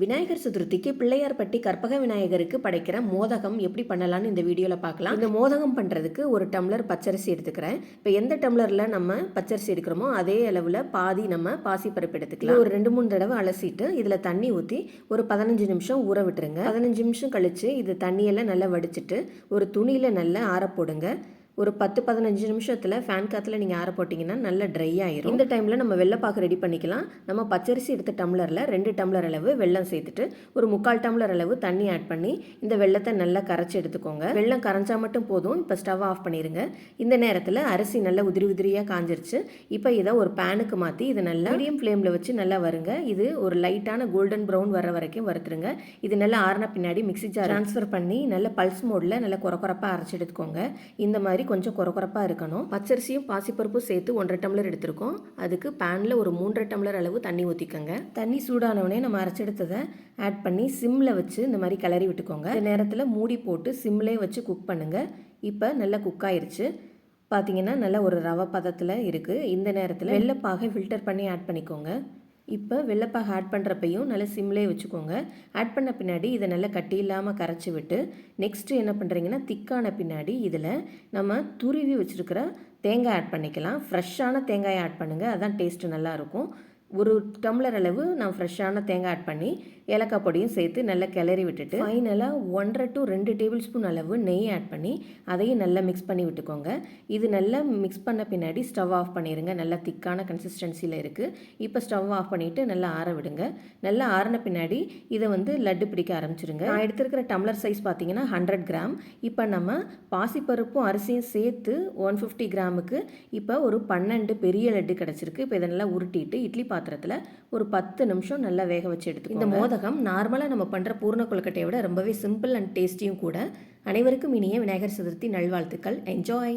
விநாயகர் சதுர்த்திக்கு பிள்ளையார்பட்டி கற்பக விநாயகருக்கு படைக்கிற மோதகம் எப்படி பண்ணலான்னு இந்த வீடியோவில் பார்க்கலாம். இந்த மோதகம் பண்ணுறதுக்கு ஒரு டம்ளர் பச்சரிசி எடுத்துக்கிறேன். இப்போ எந்த டம்ளரில் நம்ம பச்சரிசி எடுக்கிறோமோ அதே அளவில் பாதி நம்ம பாசிப்பருப்பு எடுத்துக்கலாம். ஒரு ரெண்டு மூணு தடவை அலசிட்டு இதில் தண்ணி ஊற்றி ஒரு பதினஞ்சு நிமிஷம் ஊற விட்டுருங்க. பதினஞ்சு நிமிஷம் கழித்து இது தண்ணியெல்லாம் நல்லா வடிச்சிட்டு ஒரு துணியில் நல்லா ஆற போடுங்க. ஒரு பத்து பதினஞ்சு நிமிஷத்தில் ஃபேன் காற்றுல நீங்கள் ஆற போட்டிங்கன்னா நல்லா ட்ரை ஆயிரும். இந்த டைமில் நம்ம வெள்ளைப்பாக்கு ரெடி பண்ணிக்கலாம். நம்ம பச்சரிசி எடுத்த டம்ளரில் ரெண்டு டம்ளர் அளவு வெல்லம் சேர்த்துட்டு ஒரு முக்கால் டம்ளர் அளவு தண்ணி ஆட் பண்ணி இந்த வெள்ளத்தை நல்லா கரைச்சி எடுத்துக்கோங்க. வெள்ளம் கரைஞ்சா மட்டும் போதும். இப்போ ஸ்டவ் ஆஃப் பண்ணிடுங்க இந்த நேரத்தில் அரிசி நல்லா உதிரி உதிரியாக காஞ்சிருச்சு. இப்போ இதை ஒரு பேனுக்கு மாற்றி இதை நல்லா மீடியம் ஃப்ளேமில் வச்சு நல்லா வருங்க. இது ஒரு லைட்டான கோல்டன் ப்ரௌன் வர வரைக்கும் வறுத்துருங்க. இது நல்லா ஆறின பின்னாடி மிக்ஸி ஜார் ட்ரான்ஸ்ஃபர் பண்ணி நல்ல பல்ஸ் மோடில் நல்லா குறக்குறப்பாக அரைச்சி எடுத்துக்கோங்க. இந்த மாதிரி கொஞ்சம் குறக்குறப்பாக இருக்கணும். பச்சரிசியும் பாசிப்பருப்பும் சேர்த்து ஒன்றரை டம்ளர் எடுத்திருக்கோம். அதுக்கு பேனில் ஒரு மூன்றரை டம்ளர் அளவு தண்ணி ஊற்றிக்கோங்க தண்ணி சூடானவனே நம்ம அரைச்செடுத்ததை ஆட் பண்ணி சிம்மில் வச்சு இந்த மாதிரி கிளறி விட்டுக்கோங்க. இந்த நேரத்தில் மூடி போட்டு சிம்லேயே வச்சு குக் பண்ணுங்கள் இப்போ நல்லா குக் ஆயிடுச்சு பார்த்தீங்கன்னா நல்ல ஒரு ரவை பதத்தில் இருக்குது இந்த நேரத்தில் வெள்ளைப்பாகை ஃபில்டர் பண்ணி ஆட் பண்ணிக்கோங்க. இப்போ வெள்ளப்பாக ஆட் பண்ணுறப்பையும் நல்லா சிம்லேயே வச்சுக்கோங்க. ஆட் பண்ண பின்னாடி இதை நல்லா கட்டி இல்லாமல் கரைச்சி விட்டு நெக்ஸ்ட்டு என்ன பண்ணுறீங்கன்னா திக்கான பின்னாடி இதில் நம்ம துருவி வச்சுருக்கிற தேங்காய் ஆட் பண்ணிக்கலாம். ஃப்ரெஷ்ஷான தேங்காயை ஆட் பண்ணுங்கள் அதான் டேஸ்ட்டு நல்லாயிருக்கும் ஒரு டம்ளர் அளவு நான் ஃப்ரெஷ்ஷான தேங்காய் ஆட் பண்ணி ஏலக்காய் பொடியும் சேர்த்து நல்லா கிளறி விட்டுட்டு ஃபைனலாக ஒன்றரை டு ரெண்டு டேபிள் ஸ்பூன் அளவு நெய் ஆட் பண்ணி அதையும் நல்லா மிக்ஸ் பண்ணி விட்டுக்கோங்க. இது நல்லா மிக்ஸ் பண்ண பின்னாடி ஸ்டவ் ஆஃப் பண்ணிடுங்க நல்லா திக்கான கன்சிஸ்டன்சியில் இருக்குது இப்போ ஸ்டவ் ஆஃப் பண்ணிவிட்டு நல்லா ஆற விடுங்க. நல்லா ஆறின பின்னாடி இதை வந்து லட்டு பிடிக்க ஆரம்பிச்சிருங்க. நான் எடுத்திருக்கிற டம்ளர் சைஸ் பார்த்தீங்கன்னா ஹண்ட்ரட் கிராம். இப்போ நம்ம பாசிப்பருப்பும் அரிசியும் சேர்த்து ஒன் ஃபிஃப்டி கிராமுக்கு இப்போ ஒரு பன்னெண்டு பெரிய லட்டு கிடச்சிருக்கு. இப்போ இதை நல்லா உருட்டிட்டு இட்லி பாத்திரத்தில் ஒரு பத்து நிமிஷம் நல்லா வேக வச்சு எடுத்து இந்த மோதகம் நார்மலாக நம்ம பண்ணுற பூர்ண கொழுக்கட்டையை விட ரொம்பவே சிம்பிள் அண்ட் டேஸ்டியும் கூட. அனைவருக்கும் இனிய விநாயகர் சதுர்த்தி நல்வாழ்த்துக்கள். என்ஜாய்